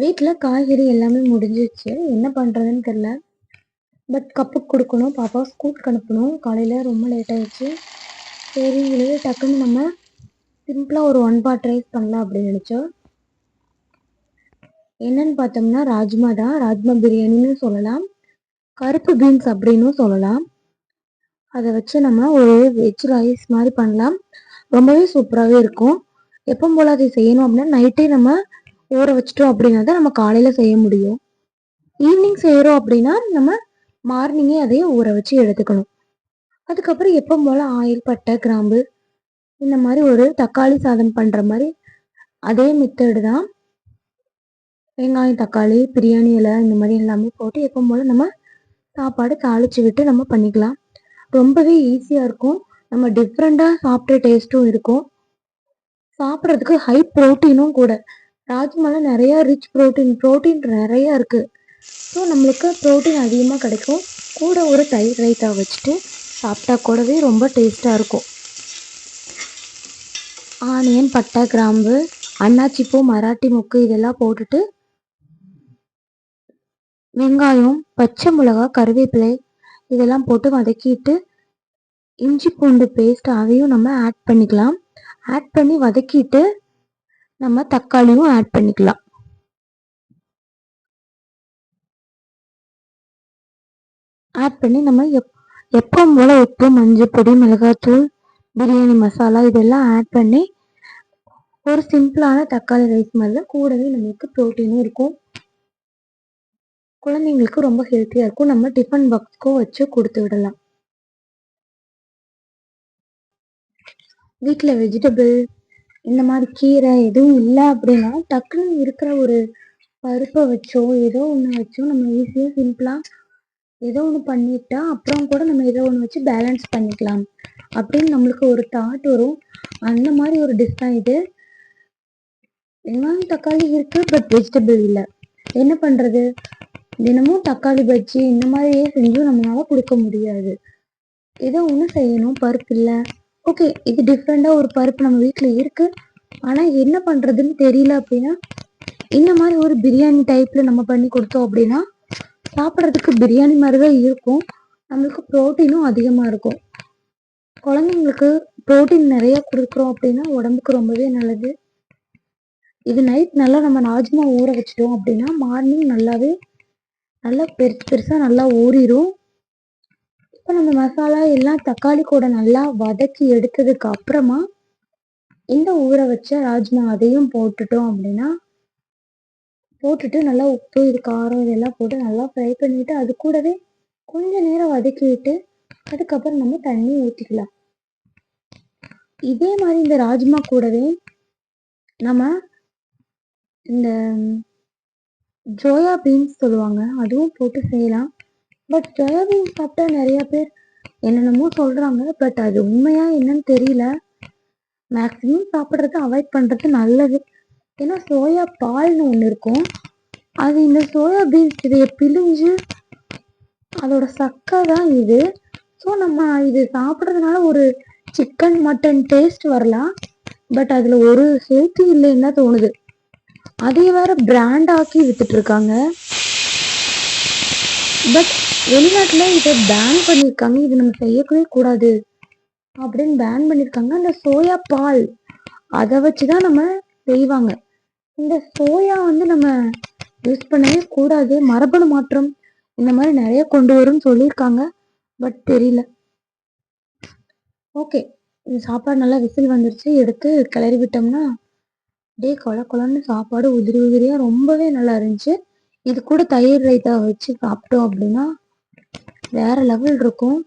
வீட்டில் காய்கறி எல்லாமே முடிஞ்சிச்சு என்ன பண்ணுறதுன்னு தெரில. பட் கப்புக்கு கொடுக்கணும் பாப்பா ஸ்கூலுக்கு அனுப்பணும். காலையில் ரொம்ப லேட் ஆயிடுச்சு. சரி வெளியே டக்குன்னு நம்ம சிம்பிளாக ஒரு ஒன் பாட் ரைஸ் பண்ணலாம் அப்படின்னு நினச்சோம். என்னன்னு பார்த்தோம்னா ராஜ்மா தான். ராஜ்மா பிரியாணின்னு சொல்லலாம். கருப்பு பீன்ஸ் அப்படின்னும் சொல்லலாம். அதை வச்சு நம்ம ஒரு வெஜ் ரைஸ் மாதிரி பண்ணலாம். ரொம்பவே சூப்பராகவே இருக்கும். எப்போ போல் அதை செய்யணும் அப்படின்னா நைட்டே நம்ம ஊற வச்சிட்டோம் அப்படின்னா தான் நம்ம காலையில் செய்ய முடியும். ஈவினிங் செய்கிறோம் அப்படின்னா நம்ம மார்னிங்கே அதையும் ஊற வச்சு எடுத்துக்கணும். அதுக்கப்புறம் எப்போ போல் ஆயில் பட்டை கிராம்பு இந்த மாதிரி ஒரு தக்காளி சாதம் பண்ணுற மாதிரி அதே மெத்தடு தான் வெங்காயம் தக்காளி பிரியாணி இலை இந்த மாதிரி எல்லாமே போட்டு எப்போ போல் நம்ம சாப்பாடு தாளித்து விட்டு நம்ம பண்ணிக்கலாம். ரொம்பவே ஈஸியாக இருக்கும். நம்ம டிஃப்ரெண்ட்டாக சாப்பிட்ற டேஸ்ட்டும் இருக்கும். சாப்பிட்றதுக்கு ஹை ப்ரோட்டீனும் கூட. ராஜ்மால நிறைய ரிச் ப்ரோட்டீன் ப்ரோட்டீன் நிறைய இருக்குது ஸோ நம்மளுக்கு ப்ரோட்டீன் அதிகமாக கிடைக்கும். கூட ஒரு தயிர் ரைத்தா வச்சுட்டு சாப்பிட்டா கூடவே ரொம்ப டேஸ்ட்டாக இருக்கும். ஆனியன் பட்டை கிராம்பு அன்னாச்சிப்பூ மராட்டி மொக்கு இதெல்லாம் போட்டுட்டு வெங்காயம் பச்சை மிளகா கருவேப்பிலை இதெல்லாம் போட்டு வதக்கிட்டு இஞ்சி பூண்டு பேஸ்ட் அதையும் நம்ம ஆட் பண்ணிக்கலாம். ஆட் பண்ணி வதக்கிட்டு நம்ம தக்காளியும் ஆட் பண்ணிக்கலாம். ஆட் பண்ணி நம்ம எப் எப்பவும் போல் உப்பு மஞ்சள் பொடி மிளகாத்தூள் பிரியாணி மசாலா இதெல்லாம் ஆட் பண்ணி ஒரு சிம்பிளான தக்காளி ரைஸ் மாதிரி தான் கூடவே நம்மளுக்கு ப்ரோட்டீனும் இருக்கும். குழந்தைங்களுக்கு ரொம்ப ஹெல்த்தியாக இருக்கும். நம்ம டிஃபன் பாக்ஸ்க்கும் வச்சு கொடுத்து விடலாம். வீட்டில் வெஜிடபிள் இந்த மாதிரி கீரை எதுவும் இல்லை அப்படின்னா டக்குன்னு இருக்கிற ஒரு பருப்பை வச்சோ ஏதோ ஒன்று வச்சோ நம்ம ஈஸியாக சிம்பிளாக ஏதோ ஒன்று பண்ணிட்டா அப்புறம் கூட நம்ம ஏதோ ஒன்று வச்சு பேலன்ஸ் பண்ணிக்கலாம். அப்படின்னு நம்மளுக்கு ஒரு தாட் வரும். அந்த மாதிரி ஒரு டிஷ் தான் இது. வெங்காயம் தக்காளி இருக்கு பட் வெஜிடபிள் இல்லை. என்ன பண்ணுறது தினமும் தக்காளி பஜ்ஜி இந்த மாதிரியே செஞ்சும் நம்மளால கொடுக்க முடியாது. ஏதோ ஒன்று செய்யணும் பருப்பு இல்லை. ஓகே இது டிஃப்ரெண்ட்டாக ஒரு பருப்பு நம்ம வீட்டில் இருக்குது ஆனால் என்ன பண்ணுறதுன்னு தெரியல அப்படின்னா இந்த மாதிரி ஒரு பிரியாணி டைப்பில் நம்ம பண்ணி கொடுத்தோம் அப்படின்னா சாப்பிட்றதுக்கு பிரியாணி மாதிரி தான் இருக்கும். நம்மளுக்கு ப்ரோட்டீனும் அதிகமாக இருக்கும். குழந்தைங்களுக்கு ப்ரோட்டீன் நிறைய கொடுக்குறோம் அப்படின்னா உடம்புக்கு ரொம்பவே நல்லது. இது நைட் நல்லா நம்ம ராஜ்மா ஊற வச்சிட்டோம் அப்படின்னா மார்னிங் நல்லாவே நல்லா பெருசு பெருசாக நல்லா ஊறிடும் இப்போ நம்ம மசாலா எல்லாம் தக்காளி கூட நல்லா வதக்கி எடுத்ததுக்கு அப்புறமா இந்த ஊற வச்ச ராஜ்மா அதையும் போட்டுட்டோம் அப்படின்னா போட்டுட்டு நல்லா உப்பு இது காரம் இதெல்லாம் போட்டு நல்லா ஃப்ரை பண்ணிட்டு அது கூடவே கொஞ்ச நேரம் வதக்கிவிட்டு அதுக்கப்புறம் நம்ம தண்ணி ஊற்றிக்கலாம் இதே மாதிரி இந்த ராஜ்மா கூடவே நம்ம இந்த ஜோயா பீன்ஸ் சொல்லுவாங்க அதுவும் போட்டு செய்யலாம். பட் ஜோயா சாப்பிட்டா நிறைய பேர் என்னென்னமோ சொல்கிறாங்க பட் அது உண்மையாக என்னன்னு தெரியல. மேக்ஸிமம் சாப்பிட்றது அவாய்ட் பண்ணுறது நல்லது. ஏன்னா சோயா பால்னு ஒன்று இருக்கும். அது இந்த சோயா பீன்ஸ் இதையை பிழிஞ்சு அதோட சக்கை தான் இது. ஸோ நம்ம இது சாப்பிட்றதுனால ஒரு சிக்கன் மட்டன் டேஸ்ட் வரலாம். பட் அதில் ஒரு ஹெல்த்தி இல்லைன்னு தான் தோணுது. அதே வேற பிராண்ட் ஆக்கி வித்துட்டு இருக்காங்க. பட் வெளிநாட்டில் இதை பேன் பண்ணியிருக்காங்க இது நம்ம செய்யவே கூடாது. அப்படின்னு பேன் பண்ணியிருக்காங்க அந்த சோயா பால் அதை வச்சு தான் நம்ம செய்வாங்க. இந்த சோயா வந்து நம்ம யூஸ் பண்ணவே கூடாது. மரபணு மாற்றம் இந்த மாதிரி நிறைய கொண்டு வரும்னு சொல்லியிருக்காங்க. பட் தெரியல. ஓகே இந்த சாப்பாடு நல்லா விசில் வந்துருச்சு. எடுத்து கிளறி விட்டோம்னா அப்படியே கொல கொலன்னு சாப்பாடு உதிரி உதிரியாக ரொம்பவே நல்லா இருந்துச்சு. இது கூட தயிர் ரைத்தா வச்சு சாப்பிட்டோம் அப்படின்னா வேற லெவல் இருக்கும்.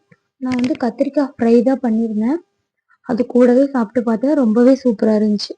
நான் வந்து கத்திரிக்காய் ஃப்ரை தான் பண்ணியிருந்தேன். அது கூடவே சாப்பிட்டு பார்த்தேன் ரொம்பவே சூப்பராக இருந்துச்சு.